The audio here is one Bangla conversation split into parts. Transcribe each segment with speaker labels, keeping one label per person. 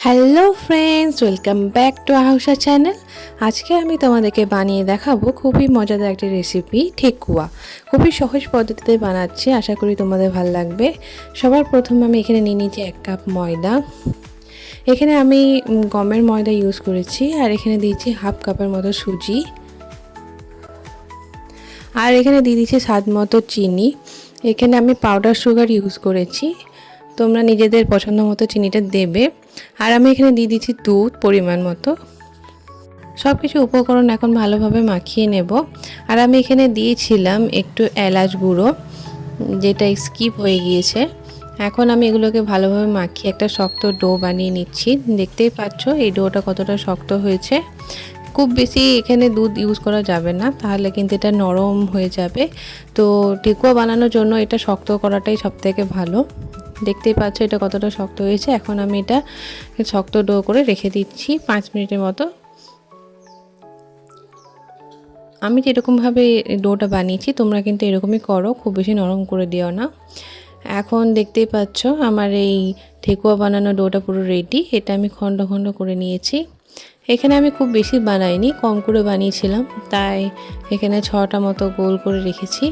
Speaker 1: Hello friends welcome back to Ahsa channel আজকে আমি তোমাদেরকে বানিয়ে দেখাবো খুবই মজাদার একটি রেসিপি ঠেকুয়া। খুবই সহজ পদ্ধতিতে বানাচ্ছি, আশা করি তোমাদের ভালো লাগবে। সবার প্রথমে আমি এখানে নিয়ে নিয়েছি এক কাপ ময়দা। এখানে আমি গমের ময়দা ইউজ করেছি, আর এখানে দিয়েছি হাফ কাপের মতো সুজি। আর এখানে দিয়ে দিচ্ছি স্বাদ মতো চিনি। এখানে আমি পাউডার সুগার ইউজ করেছি। তোমরা নিজেদের পছন্দ মতো চিনিটা দেবে। আর আমি এখানে দিয়ে দিচ্ছি দুধ পরিমাণ মতো। সব কিছু উপকরণ এখন ভালোভাবে মাখিয়ে নেব। আর আমি এখানে দিয়েছিলাম একটু এলাচ গুঁড়ো, যেটা স্কিপ হয়ে গিয়েছে। এখন আমি এগুলোকে ভালোভাবে মাখিয়ে একটা শক্ত ডো বানিয়ে নিচ্ছি। দেখতেই পাচ্ছ এই ডোটা কতটা শক্ত হয়েছে। খুব বেশি এখানে দুধ ইউজ করা যাবে না, তাহলে কিন্তু এটা নরম হয়ে যাবে। তো ঠেকুয়া বানানোর জন্য এটা শক্ত করাটাই সবথেকে ভালো। দেখতেই পাচ্ছ এটা কতটা শক্ত হয়েছে। এখন আমি এটা শক্ত ডো করে রেখে দিচ্ছি পাঁচ মিনিটের মতো। আমি যেরকমভাবে ডোটা বানিয়েছি, তোমরা কিন্তু এরকমই করো, খুব বেশি নরম করে দিও না। এখন দেখতেই পাচ্ছ আমার এই ঠেকুয়া বানানো ডোটা পুরো রেডি এটা আমি খণ্ড খণ্ড করে নিয়েছি। এখানে আমি খুব বেশি বানাইনি, কম করে বানিয়েছিলাম, তাই এখানে ছটা মতো গোল করে রেখেছি।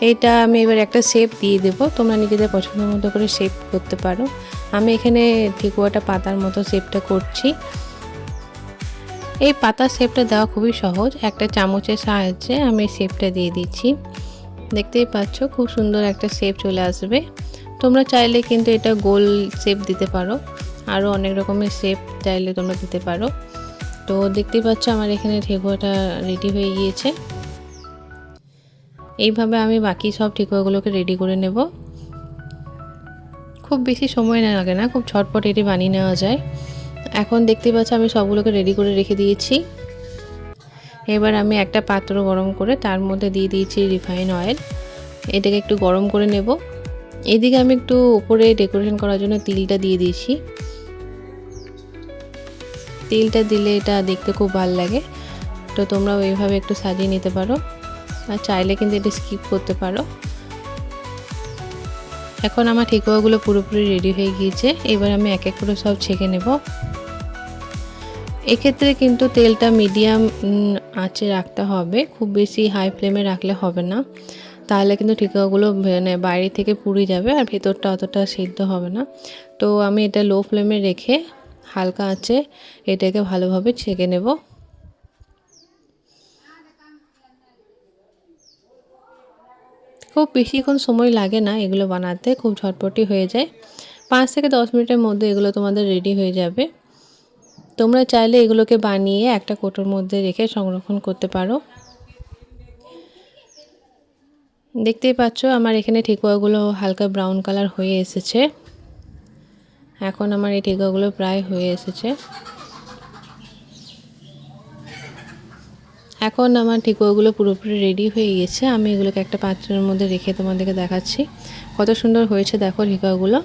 Speaker 1: এইটা আমি এবার একটা শেপ দিয়ে দেবো। তোমরা নিজেদের পছন্দ মতো করে শেপ করতে পারো। আমি এখানে ঠেকুয়াটা পাতার মতো শেপটা করছি। এই পাতার শেপটা দেওয়া খুবই সহজ। একটা চামচের সাহায্যে আমি শেপটা দিয়ে দিচ্ছি। দেখতেই পাচ্ছ, খুব সুন্দর একটা শেপ চলে আসবে। তোমরা চাইলে কিন্তু এটা গোল শেপ দিতে পারো। আরও অনেক রকমের শেপ চাইলে তোমরা দিতে পারো। তো দেখতেই পাচ্ছ, আমার এখানে ঠেকুয়াটা রেডি হয়ে গিয়েছে। এইভাবে আমি বাকি সব ঠেকুয়াগুলোকে রেডি করে নেব। খুব বেশি সময় না লাগে না, খুব ছটপট এটি বানিয়ে নেওয়া যায়। এখন দেখতে পাচ্ছ আমি সবগুলোকে রেডি করে রেখে দিয়েছি। এবার আমি একটা পাত্র গরম করে তার মধ্যে দিয়ে দিয়েছি রিফাইন অয়েল এটাকে একটু গরম করে নেব। এদিকে আমি একটু উপরে ডেকোরেশন করার জন্য তিলটা দিয়ে দিয়েছি। তিলটা দিলে এটা দেখতে খুব ভালো লাগে। তো তোমরাও এইভাবে একটু সাজিয়ে নিতে পারো। আর চাইলে কিন্তু এটা স্কিপ করতে পারো। এখন আমার ঠেকুয়াগুলো পুরোপুরি রেডি হয়ে গিয়েছে। এবার আমি এক এক করে সব ছেঁকে নেব। এক্ষেত্রে কিন্তু তেলটা মিডিয়াম আঁচে রাখতে হবে। খুব বেশি হাই ফ্লেমে রাখলে হবে না। তাহলে কিন্তু ঠেকুয়াগুলো মানে বাইরে থেকে পুড়ে যাবে আর ভেতরটা অতটা সিদ্ধ হবে না। তো আমি এটা লো ফ্লেমে রেখে হালকা আঁচে এটাকে ভালোভাবে ছেঁকে নেব। খুব বেশিক্ষণ সময় লাগে না এগুলো বানাতে, খুব ঝটপটি হয়ে যায়। পাঁচ থেকে দশ মিনিটের মধ্যে এগুলো তোমাদের রেডি হয়ে যাবে। তোমরা চাইলে এগুলোকে বানিয়ে একটা কোটোর মধ্যে রেখে সংরক্ষণ করতে পারো। দেখতেই পাচ্ছ আমার এখানে ঠেকুয়াগুলো হালকা ব্রাউন কালার হয়ে এসেছে। এখন আমার এই ঠেকুয়াগুলো প্রায় হয়ে এসেছে। এখন আমার ঠিকোয়াগুলো পুরোপুরি রেডি হয়ে গেছে। আমি এগুলোকে একটা পাত্রের মধ্যে রেখে তোমাদেরকে দেখাচ্ছি। কত সুন্দর হয়েছে দেখো ঠিকোয়াগুলো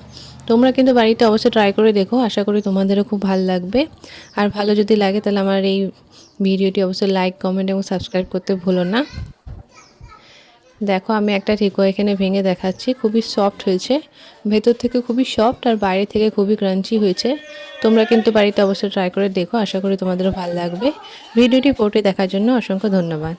Speaker 1: তোমরা কিন্তু বাড়িতে অবশ্যই ট্রাই করে দেখো। আশা করি তোমাদেরও খুব ভালো লাগবে। আর ভালো যদি লাগে তাহলে আমার এই ভিডিওটি অবশ্যই লাইক কমেন্ট এবং সাবস্ক্রাইব করতে ভুলো না। দেখো, আমি একটা ঠেকুয়া এখানে ভেঙে দেখাচ্ছি। খুবই সফট হয়েছে। ভেতর থেকে খুবই সফট আর বাইরে থেকে খুবই ক্রাঞ্চি হয়েছে। তোমরা কিন্তু বাড়িতে অবশ্যই ট্রাই করে দেখো। আশা করি তোমাদেরও ভালো লাগবে। ভিডিওটি পোর্টে দেখার জন্য অসংখ্য ধন্যবাদ।